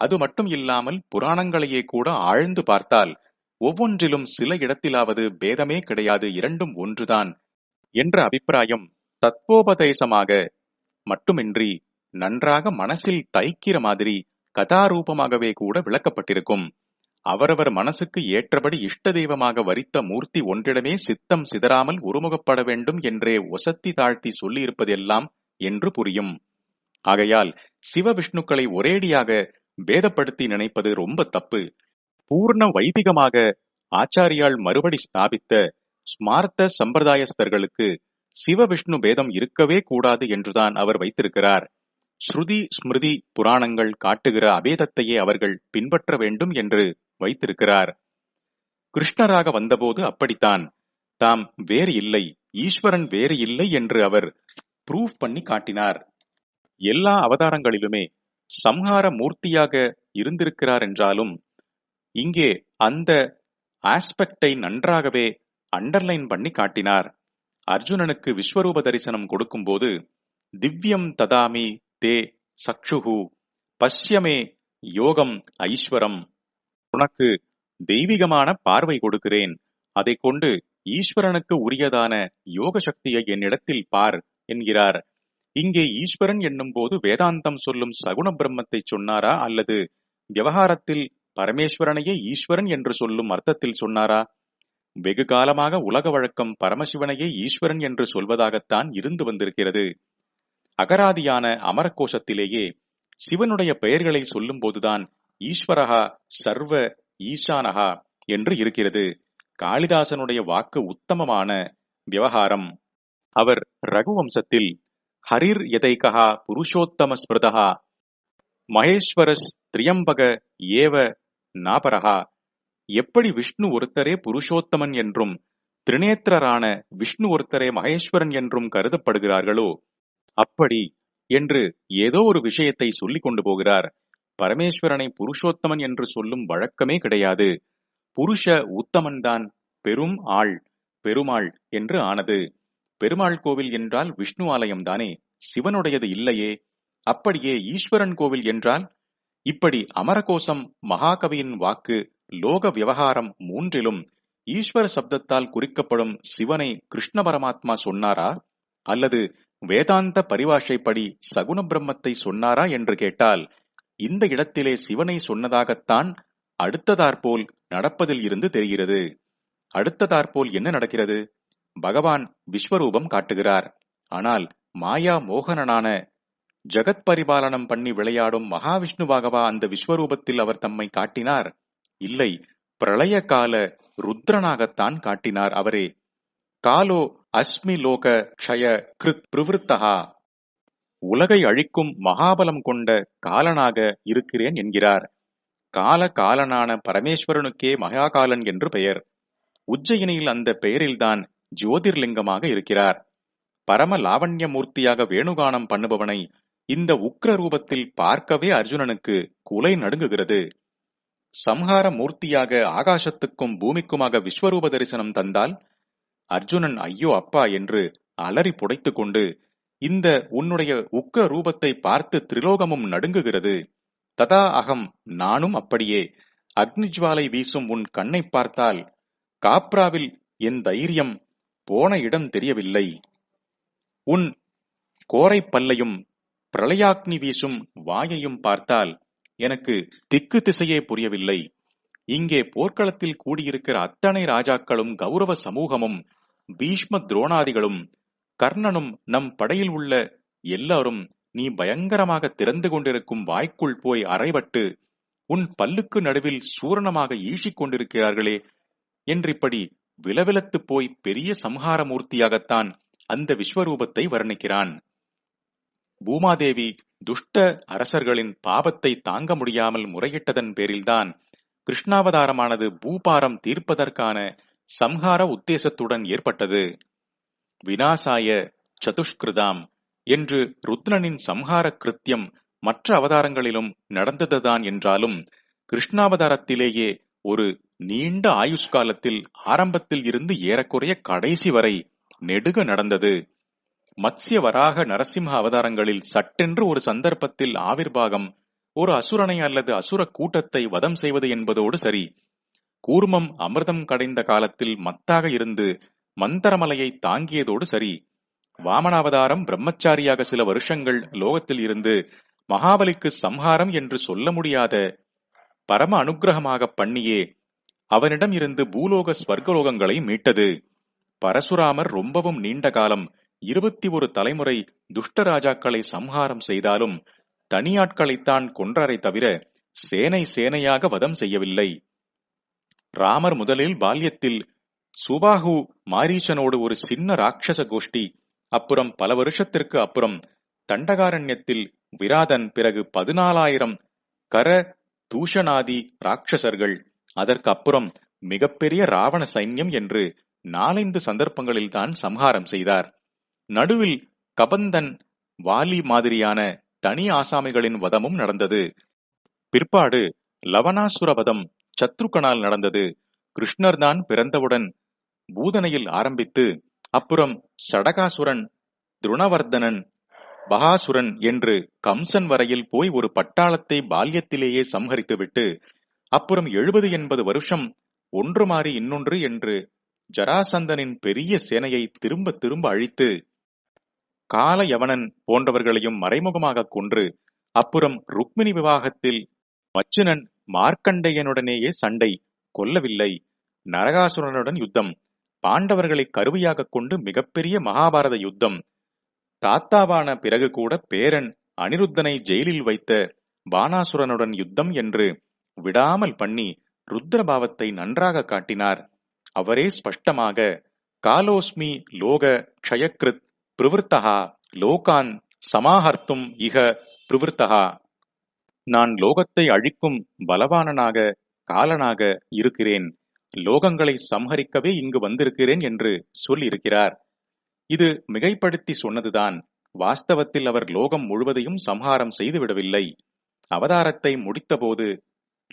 அது மட்டும் இல்லாமல் புராணங்களையே கூட ஆழ்ந்து பார்த்தால் ஒவ்வொன்றிலும் சில இடத்திலாவது பேதமே கிடையாது இரண்டும் ஒன்றுதான் என்ற அபிப்பிராயம் தத்வோபதேசமாக மட்டுமின்றி நன்றாக மனசில் தைக்கிற மாதிரி கதாரூபமாகவே கூட விளக்கப்பட்டிருக்கும். அவரவர் மனசுக்கு ஏற்றபடி இஷ்ட தெய்வமாக வரித்த மூர்த்தி ஒன்றிடமே சித்தம் சிதறாமல் ஒருமுகப்பட வேண்டும் என்றே ஒசத்தி தாழ்த்தி சொல்லியிருப்பதெல்லாம் என்று புரியும். ஆகையால் சிவ விஷ்ணுக்களை ஒரேடியாக பேதப்படுத்தி நினைப்பது ரொம்ப தப்பு. பூர்ண வைதிகமாக ஆச்சாரியால் மறுபடி ஸ்தாபித்த ஸ்மார்த்த சம்பிரதாயஸ்தர்களுக்கு சிவ விஷ்ணு பேதம் இருக்கவே கூடாது என்றுதான் அவர் வைத்திருக்கிறார். ஸ்ருதி ஸ்மிருதி புராணங்கள் காட்டுகிற அபேதத்தையே அவர்கள் பின்பற்ற வேண்டும் என்று வைத்திருக்கிறார். கிருஷ்ணராக வந்தபோது அப்படித்தான். தாம் வேறு இல்லை ஈஸ்வரன் வேறு இல்லை என்று அவர் ப்ரூவ் பண்ணி காட்டினார். எல்லா அவதாரங்களிலுமே சம்ஹார மூர்த்தியாக இருந்திருக்கிறார் என்றாலும் இங்கே அந்த ஆஸ்பெக்டை நன்றாகவே அண்டர்லைன் பண்ணி காட்டினார். அர்ஜுனனுக்கு விஸ்வரூப தரிசனம் கொடுக்கும்போது திவ்யம் ததாமி தே சக்ஷுகு பஷ்யமே யோகம் ஐஸ்வரம் உனக்கு தெய்வீகமான பார்வை கொடுக்கிறேன். அதை கொண்டு ஈஸ்வரனுக்கு உரியதான யோக சக்தியை என்னிடத்தில் பார் என்கிறார். இங்கே ஈஸ்வரன் என்னும் போது வேதாந்தம் சொல்லும் சகுண பிரம்மத்தை சொன்னாரா? அல்லது விவகாரத்தில் பரமேஸ்வரனையே ஈஸ்வரன் என்று சொல்லும் அர்த்தத்தில் சொன்னாரா? வெகு காலமாக உலக வழக்கம் பரமசிவனையே ஈஸ்வரன் என்று சொல்வதாகத்தான் இருந்து வந்திருக்கிறது. அகராதியான அமரகோஷத்திலேயே சிவனுடைய பெயர்களை சொல்லும் போதுதான் ஈஸ்வரகா சர்வ ஈசானகா என்று இருக்கிறது. காளிதாசனுடைய வாக்கு உத்தமமான விவகாரம். அவர் ரகுவம்சத்தில் ஹரிர் எதைகா புருஷோத்தம ஸ்மிருதா மகேஸ்வரஸ் திரியம்பக ஏவ நாபரகா எப்படி விஷ்ணு ஒருத்தரே புருஷோத்தமன் என்றும் திரிநேத்திரரான விஷ்ணு ஒருத்தரே மகேஸ்வரன் என்றும் கருதப்படுகிறார்களோ? அப்படி என்று ஏதோ ஒரு விஷயத்தை சொல்லிக் கொண்டு போகிறார். பரமேஸ்வரனை புருஷோத்தமன் என்று சொல்லும் வழக்கமே கிடையாது. புருஷ உத்தமன்தான் பெரும் ஆள் பெருமாள் என்று ஆனது. பெருமாள் கோவில் என்றால் விஷ்ணு ஆலயம் தானே சிவனுடையது இல்லையே. அப்படியே ஈஸ்வரன் கோவில் என்றால்? இப்படி அமரகோசம் மகாகவியின் வாக்கு லோக விவகாரம் மூன்றிலும் ஈஸ்வர சப்தத்தால் குறிக்கப்படும் சிவனை கிருஷ்ண பரமாத்மா சொன்னாரா? அல்லது வேதாந்த பரிபாஷைப்படி சகுண பிரம்மத்தை சொன்னாரா என்று கேட்டால் இந்த இடத்திலே சிவனை சொன்னதாகத்தான் அடுத்ததாற்போல் நடப்பதில் இருந்து தெரிகிறது. அடுத்ததாற்போல் என்ன நடக்கிறது? பகவான் விஸ்வரூபம் காட்டுகிறார். ஆனால் மாயா மோகனனான ஜகத் பரிபாலனம் பண்ணி விளையாடும் மகாவிஷ்ணுவாகவா அந்த விஸ்வரூபத்தில் அவர் தம்மை காட்டினார். இல்லை பிரளய கால ருத்ரனாகத்தான் காட்டினார் அவரே. காலோ அஸ்மி லோக க்ஷய கிருத் பிரவருத்தகா உலகை அழிக்கும் மகாபலம் கொண்ட காலனாக இருக்கிறேன் என்கிறார். கால காலனான பரமேஸ்வரனுக்கே மகாகாலன் என்று பெயர். உஜ்ஜயினியில் அந்த பெயரில்தான் ஜோதிர்லிங்கமாக இருக்கிறார். பரம லாவண்ய மூர்த்தியாக வேணுகானம் பண்ணுபவனை இந்த உக்ர ரூபத்தில் பார்க்கவே அர்ஜுனனுக்கு குலை நடுங்குகிறது. சம்ஹார மூர்த்தியாக ஆகாசத்துக்கும் பூமிக்குமாக விஸ்வரூப தரிசனம் தந்தால் அர்ஜுனன் ஐயோ அப்பா என்று அலறி புடைத்து கொண்டு இந்த உன்னுடைய உக்க ரூபத்தை பார்த்து திரிலோகமும் நடுங்குகிறது. ததா அகம் நானும் அப்படியே. அக்னிஜ்வாலை வீசும் உன் கண்ணை பார்த்தால் காப்ராவில் என் தைரியம் போன இடம் தெரியவில்லை. உன் கோரை பல்லையும் பிரளயாக்னி வீசும் வாயையும் பார்த்தால் எனக்கு திக்கு திசையே புரியவில்லை. இங்கே போர்க்களத்தில் கூடியிருக்கிற அத்தனை ராஜாக்களும் கௌரவ சமூகமும் பீஷ்ம துரோணாதிகளும் கர்ணனும் நம் படையில் உள்ள எல்லாரும் நீ பயங்கரமாக திறந்து கொண்டிருக்கும் வாய்க்குள் போய் அறைபட்டு உன் பல்லுக்கு நடுவில் சூரணமாக ஈஷிக் கொண்டிருக்கிறார்களே என்றிப்படி விலவிலத்து போய் பெரிய சம்ஹார மூர்த்தியாகத்தான் அந்த விஸ்வரூபத்தை வர்ணிக்கிறான். பூமாதேவி துஷ்ட அரசர்களின் பாவத்தை தாங்க முடியாமல் முறையிட்டதன் பேரில்தான் கிருஷ்ணாவதாரமானது பூபாரம் தீர்ப்பதற்கான சம்ஹார உத்தேசத்துடன் ஏற்பட்டது. வினாசாய சதுஷ்கிருதாம் என்று ருத்ரனின் சம்ஹார கிருத்தியம் மற்ற அவதாரங்களிலும் நடந்ததுதான் என்றாலும் கிருஷ்ணாவதாரத்திலேயே ஒரு நீண்ட ஆயுஷ்காலத்தில் ஆரம்பத்தில் இருந்து ஏறக்குறைய கடைசி வரை நெடுக நடந்தது. மத்ஸ்ய வராக நரசிம்ம அவதாரங்களில் சட்டென்று ஒரு சந்தர்ப்பத்தில் ஆவிர்வாகம் ஒரு அசுரனை அல்லது அசுர கூட்டத்தை வதம் செய்வது என்பதோடு சரி. கூர்மம் அமிர்தம் கடைந்த காலத்தில் மத்தாக இருந்து மந்தரமலையை தாங்கியதோடு சரி. வாமனாவதாரம் பிரம்மச்சாரியாக சில வருஷங்கள் லோகத்தில் இருந்து மகாபலிக்கு சம்ஹாரம் என்று சொல்ல முடியாத பரம அனுக்கிரகமாக பண்ணியே அவனிடம் இருந்து பூலோக ஸ்வர்கலோகங்களை மீட்டது. பரசுராமர் ரொம்பவும் நீண்ட காலம் இருபத்தி ஒரு தலைமுறை துஷ்ட ராஜாக்களை சம்ஹாரம் செய்தாலும் தனியாட்களைத்தான் கொன்றரை தவிர சேனை சேனையாக வதம் செய்யவில்லை. ராமர் முதலில் பால்யத்தில் சுபாகு மாரீசனோடு ஒரு சின்ன ராட்சச கோஷ்டி அப்புறம் பல வருஷத்திற்கு அப்புறம் தண்டகாரண்யத்தில் விராதன் பிறகு பதினாலாயிரம் கர தூஷணாதி ராட்சசர்கள் அதற்கு அப்புறம் மிகப்பெரிய ராவண சைன்யம் என்று நாலைந்து சந்தர்ப்பங்களில் தான் சம்ஹாரம் செய்தார். நடுவில் கபந்தன் வாலி மாதிரியான தனி ஆசாமிகளின் வதமும் நடந்தது. பிற்பாடு லவணாசுர வதம் சத்ருக்கனால் நடந்தது. கிருஷ்ணர் தான் பிறந்தவுடன் பூதனையில் ஆரம்பித்து அப்புறம் சடகாசுரன் துருணவர்தனன் பகாசுரன் என்று கம்சன் வரையில் போய் ஒரு பட்டாளத்தை பால்யத்திலேயே சம்ஹரித்துவிட்டு அப்புறம் எழுபது எண்பது வருஷம் ஒன்று மாறி இன்னொன்று என்று ஜராசந்தனின் பெரிய சேனையை திரும்ப திரும்ப அழித்து கால யவனன் போன்றவர்களையும் மறைமுகமாக கொன்று அப்புறம் ருக்மிணி விவாகத்தில் மச்சுனன் மார்க்கண்டையனுடனேயே சண்டை கொல்லவில்லை. நரகாசுரனுடன் யுத்தம் பாண்டவர்களை கருவியாக கொண்டு மிகப்பெரிய மகாபாரத யுத்தம். தாத்தாவான பிறகு கூட பேரன் அனிருத்தனை ஜெயிலில் வைத்த பானாசுரனுடன் யுத்தம் என்று விடாமல் பண்ணி ருத்ரபாவத்தை நன்றாக காட்டினார். அவரே ஸ்பஷ்டமாக காலோஸ்மி லோக க்ஷயக்ருத் பிரவருத்தகா லோகான் சமாஹர்த்தும் இக பிரவருத்தகா நான் லோகத்தை அழிக்கும் பலவானனாக காலனாக இருக்கிறேன். லோகங்களை சம்ஹரிக்கவே இங்கு வந்திருக்கிறேன் என்று சொல்லியிருக்கிறார். இது மிகைப்படுத்தி சொன்னதுதான். வாஸ்தவத்தில் அவர் லோகம் முழுவதையும் சம்ஹாரம் செய்துவிடவில்லை. அவதாரத்தை முடித்தபோது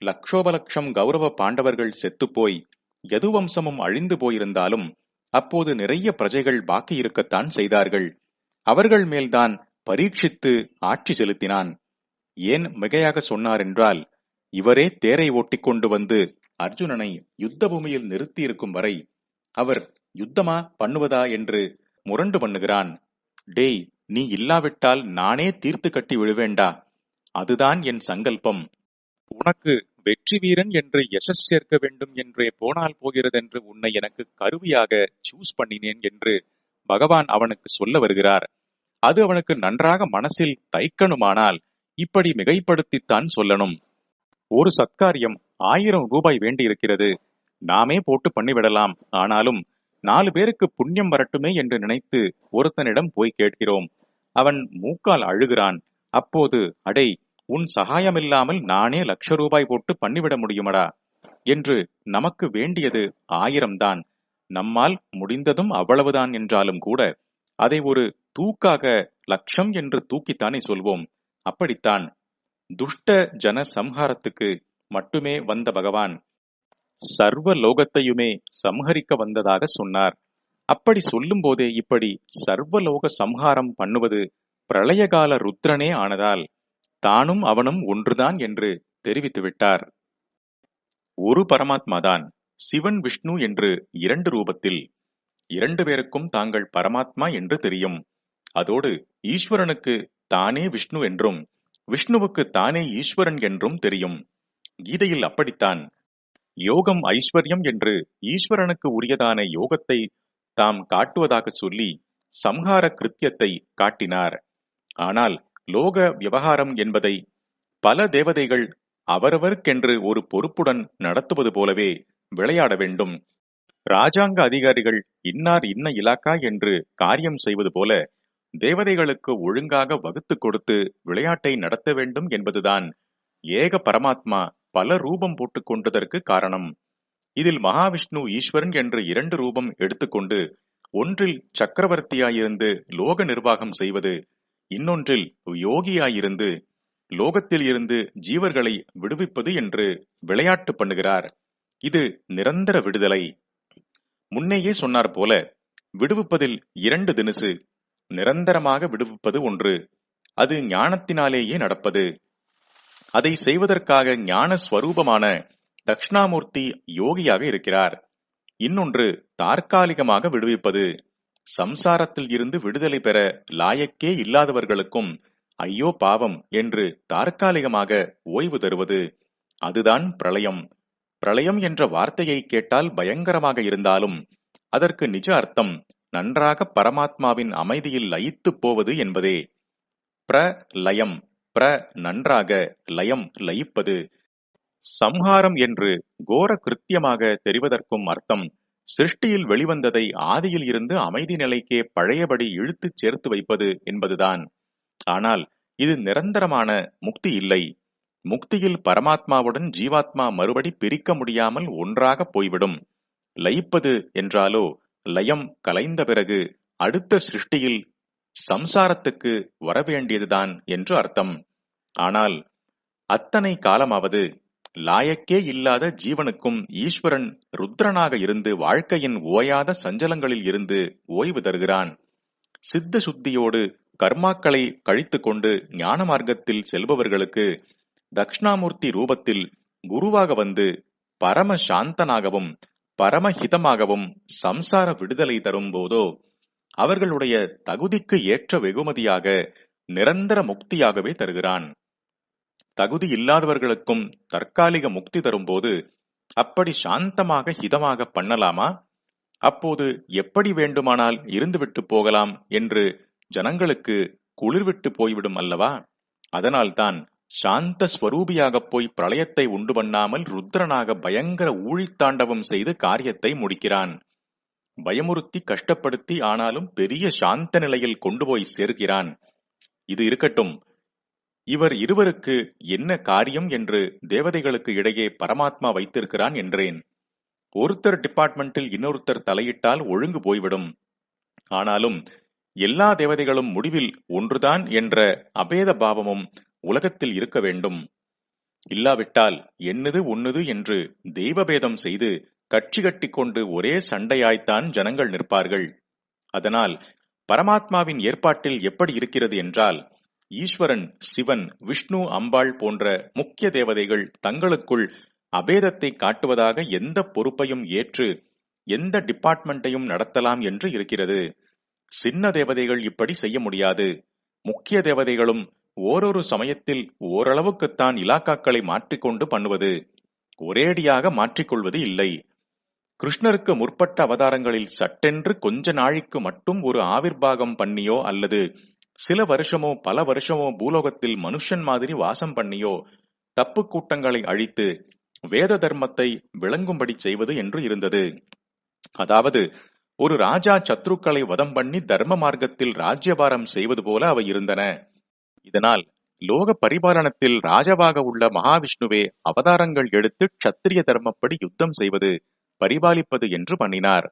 லக்ஷோபலக்ஷம் கௌரவ பாண்டவர்கள் செத்துப்போய் யதுவம்சமும் அழிந்து போயிருந்தாலும் அப்போது நிறைய பிரஜைகள் பாக்கி இருக்கத்தான் செய்தார்கள். அவர்கள் மேல்தான் பரீட்சித்து ஆட்சி செலுத்தினான். ஏன் மிகையாக சொன்னார் என்றால் இவரே தேரை ஓட்டிக் கொண்டு வந்து அர்ஜுனனை யுத்த பூமியில் நிறுத்தியிருக்கும் வரை அவர் யுத்தமா பண்ணுவதா என்று முரண்டு பண்ணுகிறான். டேய் நீ இல்லாவிட்டால் நானே தீர்த்து கட்டி விழுவேண்டா. அதுதான் என் சங்கல்பம். உனக்கு வெற்றி வீரன் என்று யசஸ் சேர்க்க வேண்டும் என்றே போனால் போகிறதென்று உன்னை எனக்கு கருவியாக சூஸ் பண்ணினேன் என்று பகவான் அவனுக்கு சொல்ல வருகிறார். அது அவனுக்கு நன்றாக மனசில் தைக்கணுமானால் இப்படி மிகைப்படுத்தித்தான் சொல்லணும். ஒரு சத்காரியம் ஆயிரம் ரூபாய் வேண்டி இருக்கிறது நாமே போட்டு பண்ணிவிடலாம். ஆனாலும் நாலு பேருக்கு புண்ணியம் வரட்டுமே என்று நினைத்து ஒருத்தனிடம் போய் கேட்கிறோம். அவன் மூக்கால் அழுகிறான். அப்போது அடை உன் சகாயமில்லாமல் நானே லட்ச ரூபாய் போட்டு பண்ணிவிட முடியுமடா? என்று நமக்கு வேண்டியது ஆயிரம்தான். நம்மால் முடிந்ததும் அவ்வளவுதான் என்றாலும் கூட அதை ஒரு தூக்காக லட்சம் என்று தூக்கித்தானே சொல்வோம். அப்படித்தான். துஷ்ட ஜன சம்ஹாரத்துக்கு மட்டுமே வந்த பகவான் சர்வ லோகத்தையுமே சம்ஹரிக்க வந்ததாக சொன்னார். அப்படி சொல்லும் போதே இப்படி சர்வலோக சம்ஹாரம் பண்ணுவது பிரளயகால ருத்ரனே ஆனதால் தானும் அவனும் ஒன்றுதான் என்று தெரிவித்து விட்டார் ஒரு பரமாத்மாதான் சிவன் விஷ்ணு என்று இரண்டு ரூபத்தில் இரண்டு பேருக்கும் தாங்கள் பரமாத்மா என்று தெரியும். அதோடு ஈஸ்வரனுக்கு தானே விஷ்ணு என்றும் விஷ்ணுவுக்கு தானே ஈஸ்வரன் என்றும் தெரியும். கீதையில் அப்படித்தான் யோகம் ஐஸ்வர்யம் என்று ஈஸ்வரனுக்கு உரியதான யோகத்தை தாம் காட்டுவதாக சொல்லி சம்ஹார கிருத்தியத்தை காட்டினார். ஆனால் லோக விவகாரம் என்பதை பல தேவதைகள் அவரவருக்கென்று ஒரு பொறுப்புடன் நடத்துவது போலவே விளையாட வேண்டும். ராஜாங்க அதிகாரிகள் இன்னார் இன்ன இலாக்கா என்று காரியம் செய்வது போல தேவதைகளுக்கு ஒழுங்காக வகுத்து கொடுத்து விளையாட்டை நடத்த வேண்டும் என்பதுதான் ஏக பரமாத்மா பல ரூபம் போட்டுக் கொண்டதற்கு காரணம். இதில் மகாவிஷ்ணு ஈஸ்வரன் என்று இரண்டு ரூபம் எடுத்துக்கொண்டு ஒன்றில் சக்கரவர்த்தியாயிருந்து லோக நிர்வாகம் செய்வது இன்னொன்றில் யோகியாயிருந்து லோகத்தில் இருந்து ஜீவர்களை விடுவிப்பது என்று விளையாட்டு பண்ணுகிறார். இது நிரந்தர விடுதலை. முன்னேயே சொன்னார் போல விடுவிப்பதில் இரண்டு தினுசு நிரந்தரமாக விடுவிப்பது ஒன்று அது ஞானத்தினாலேயே நடப்பது. அதை செய்வதற்காக ஞான ஸ்வரூபமான தக்ஷணாமூர்த்தி யோகியாக இருக்கிறார். இன்னொன்று தற்காலிகமாக விடுவிப்பது. சம்சாரத்தில் இருந்து விடுதலை பெற லாயக்கே இல்லாதவர்களுக்கும் ஐயோ பாவம் என்று தற்காலிகமாக ஓய்வு தருவது. அதுதான் பிரளயம். பிரளயம் என்ற வார்த்தையை கேட்டால் பயங்கரமாக இருந்தாலும் அதற்கு நிஜ அர்த்தம் நன்றாக பரமாத்மாவின் அமைதியில் லயித்துப் போவது என்பதே. பிர லயம் பிர நன்றாக லயம் லயிப்பது. சம்ஹாரம் என்று கோர கிருத்தியமாக தெரிவதற்கும் அர்த்தம் சிருஷ்டியில் வெளிவந்ததை ஆதியில் இருந்து அமைதி நிலைக்கே பழையபடி இழுத்துச் சேர்த்து வைப்பது என்பதுதான். ஆனால் இது நிரந்தரமான முக்தி இல்லை. முக்தியில் பரமாத்மாவுடன் ஜீவாத்மா மறுபடி பிரிக்க முடியாமல் ஒன்றாக போய்விடும். லயிப்பது என்றாலோ லயம் கலைந்த பிறகு அடுத்த சிருஷ்டியில் சம்சாரத்துக்கு வரவேண்டியதுதான் என்று அர்த்தம். ஆனால் அத்தனை காலமாவது லாயக்கே இல்லாத ஜீவனுக்கும் ஈஸ்வரன் ருத்ரனாக இருந்து வாழ்க்கையின் ஓயாத சஞ்சலங்களில் இருந்து ஓய்வு தருகிறான். சித்த சுத்தியோடு கர்மாக்களை கழித்து கொண்டு ஞான மார்க்கத்தில் செல்பவர்களுக்கு தக்ஷணாமூர்த்தி ரூபத்தில் குருவாக வந்து பரம சாந்தனாகவும் பரமஹிதமாகவும் சம்சார விடுதலை தரும்போதோ அவர்களுடைய தகுதிக்கு ஏற்ற வெகுமதியாக நிரந்தர முக்தியாகவே தருகிறான். தகுதி இல்லாதவர்களுக்கும் தற்காலிக முக்தி தரும்போது அப்படி சாந்தமாக ஹிதமாக பண்ணலாமா? அப்போது எப்படி வேண்டுமானால் இருந்துவிட்டு போகலாம் என்று ஜனங்களுக்கு குளிர்விட்டு போய்விடும் அல்லவா? அதனால்தான் சாந்த ஸ்வரூபியாகப் போய் பிரளயத்தை உண்டு பண்ணாமல் ருத்ரனாக பயங்கர ஊழித்தாண்டவம் செய்து காரியத்தை முடிக்கிறான். பயமுறுத்தி கஷ்டப்படுத்தி ஆனாலும் பெரிய சாந்த நிலையில் கொண்டு போய் சேர்க்கிறான். இது இருக்கட்டும் இவர் இருவருக்கு என்ன காரியம் என்று தேவதைகளுக்கு இடையே பரமாத்மா வைத்திருக்கிறான் என்றேன். ஒருத்தர் டிபார்ட்மெண்டில் இன்னொருத்தர் தலையிட்டால் ஒழுங்கு போய்விடும். ஆனாலும் எல்லா தேவதைகளும் முடிவில் ஒன்றுதான் என்ற அபேத பாவமும் உலகத்தில் இருக்க வேண்டும். இல்லாவிட்டால் என்னது ஒன்னது என்று தெய்வபேதம் செய்து கட்சி கட்டிக்கொண்டு ஒரே சண்டையாய்த்தான் ஜனங்கள் நிற்பார்கள். அதனால் பரமாத்மாவின் ஏற்பாட்டில் எப்படி இருக்கிறது என்றால் ஈஸ்வரன் சிவன் விஷ்ணு அம்பாள் போன்ற முக்கிய தேவதைகள் தங்களுக்குள் அபேதத்தை காட்டுவதாக எந்த பொறுப்பையும் ஏற்று எந்த டிபார்ட்மெண்ட்டையும் நடத்தலாம் என்று இருக்கிறது. சின்ன தேவதைகள் இப்படி செய்ய முடியாது. முக்கிய தேவதைகளும் ஓரொரு சமயத்தில் ஓரளவுக்குத்தான் இலாக்காக்களை மாற்றிக்கொண்டு பண்ணுவது ஒரேடியாக மாற்றிக்கொள்வது இல்லை. கிருஷ்ணருக்கு முற்பட்ட அவதாரங்களில் சட்டென்று கொஞ்ச நாழிக்கு மட்டும் ஒரு ஆவிர்வாகம் பண்ணியோ அல்லது சில வருஷமோ பல வருஷமோ பூலோகத்தில் மனுஷன் மாதிரி வாசம் பண்ணியோ தப்பு கூட்டங்களை அழித்து வேத தர்மத்தை விளங்கும்படி செய்வது என்று இருந்தது. அதாவது ஒரு ராஜா சத்ருக்களை வதம் பண்ணி தர்ம மார்க்கத்தில் ராஜ்யபாரம் செய்வது போல அவை இருந்தன. இதனால் லோக பரிபாலனத்தில் ராஜாவாக உள்ள மகாவிஷ்ணுவே அவதாரங்கள் எடுத்து க்ஷத்திரிய தர்மப்படி யுத்தம் செய்வது பரிபாலிப்பது என்று பண்ணினார்.